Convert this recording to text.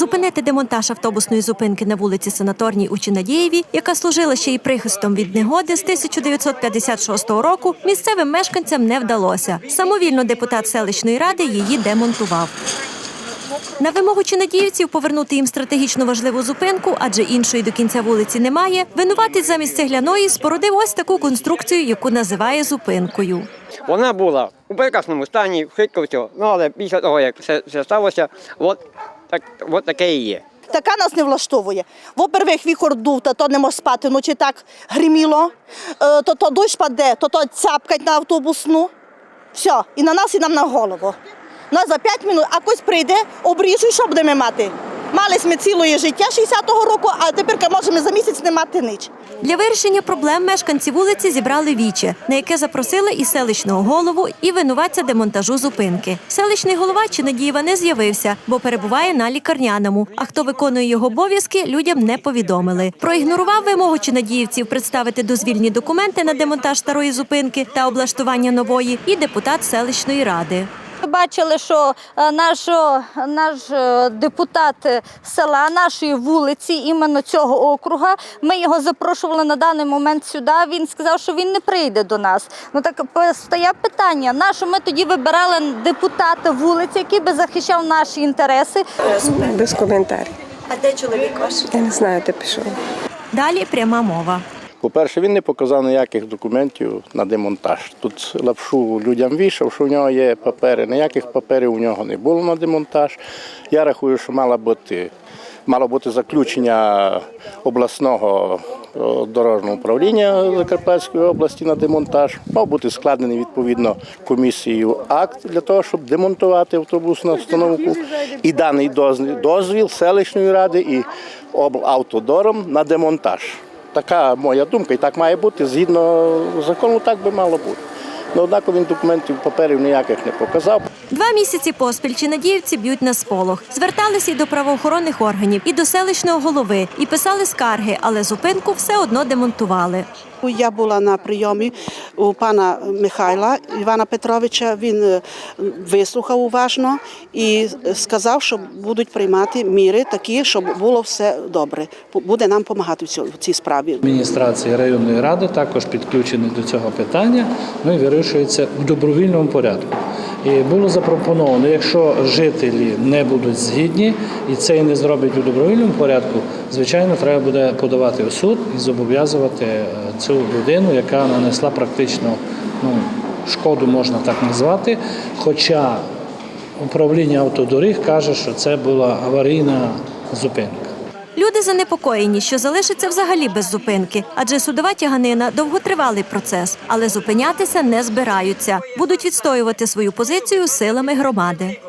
Зупинити демонтаж автобусної зупинки на вулиці Санаторній у Чинадієві, яка служила ще й прихистом від негоди з 1956 року, місцевим мешканцям не вдалося. Самовільно депутат селищної ради її демонтував. На вимогу чинадіївців повернути їм стратегічно важливу зупинку, адже іншої до кінця вулиці немає. Винуватець замість цегляної спорудив ось таку конструкцію, яку називає зупинкою. Вона була у прекрасному стані, швидко все. Ну але після того, як все, все сталося, от, так, от таке і є. Така нас не влаштовує. Во-первых, віхор дув, та то не може спати, вночі так гриміло, Е, то то дощ паде, то то цяпкать на автобусну. Все, і на нас, і нам на голову. Ну, за 5 хвилин, а хтось прийде, обріжу, що будемо мати? Мали ми ціле життя 60-го року, а тепер можемо за місяць не мати ніч. Для вирішення проблем мешканці вулиці зібрали віче, на яке запросили і селищного голову, і винуватця демонтажу зупинки. Селищний голова Чинадієва не з'явився, бо перебуває на лікарняному. А хто виконує його обов'язки, людям не повідомили. Проігнорував вимогу чинадіївців представити дозвільні документи на демонтаж старої зупинки та облаштування нової, і депутат селищної ради. Бачили, що е, наш, наш е, депутат е, села, нашої вулиці, іменно цього округа, ми його запрошували на даний момент сюди. Він сказав, що він не прийде до нас. Ну так стає питання: на що ми тоді вибирали депутата вулиці, який би захищав наші інтереси? Без коментарів. А де чоловік ваш? Я не знаю, де пішов. Далі пряма мова. По-перше, він не показав ніяких документів на демонтаж. Тут лапшу людям вішав, що в нього є папери. Ніяких паперів у нього не було на демонтаж. Я рахую, що мало бути, мало бути заключення обласного дорожнього управління Закарпатської області на демонтаж. Мав бути складений відповідно комісією акт для того, щоб демонтувати автобусну установку. І даний доз- дозвіл селищної ради і облавтодором на демонтаж. Така моя думка, і так має бути. Згідно закону, так би мало бути. Ну, однак він документів паперів ніяких не показав. Два місяці поспіль чинадіївці б'ють на сполох. Зверталися і до правоохоронних органів, і до селищного голови, і писали скарги, але зупинку все одно демонтували. Я була на прийомі у пана Михайла Івана Петровича. Він е, вислухав уважно і сказав, що будуть приймати міри такі, щоб було все добре. Буде нам допомагати в цій справі. Адміністрація районної ради також підключені до цього питання, ну і вирішується в добровільному порядку. І було запропоновано, якщо жителі не будуть згідні і це і не зроблять у добровільному порядку, звичайно, треба буде подавати в суд і зобов'язувати е, цю людину, яка нанесла практично ну, шкоду, можна так назвати. Хоча управління автодоріг каже, що це була аварійна зупинка. Люди занепокоєні, що залишиться взагалі без зупинки, адже судова тяганина довготривалий процес, але зупинятися не збираються. Будуть відстоювати свою позицію силами громади.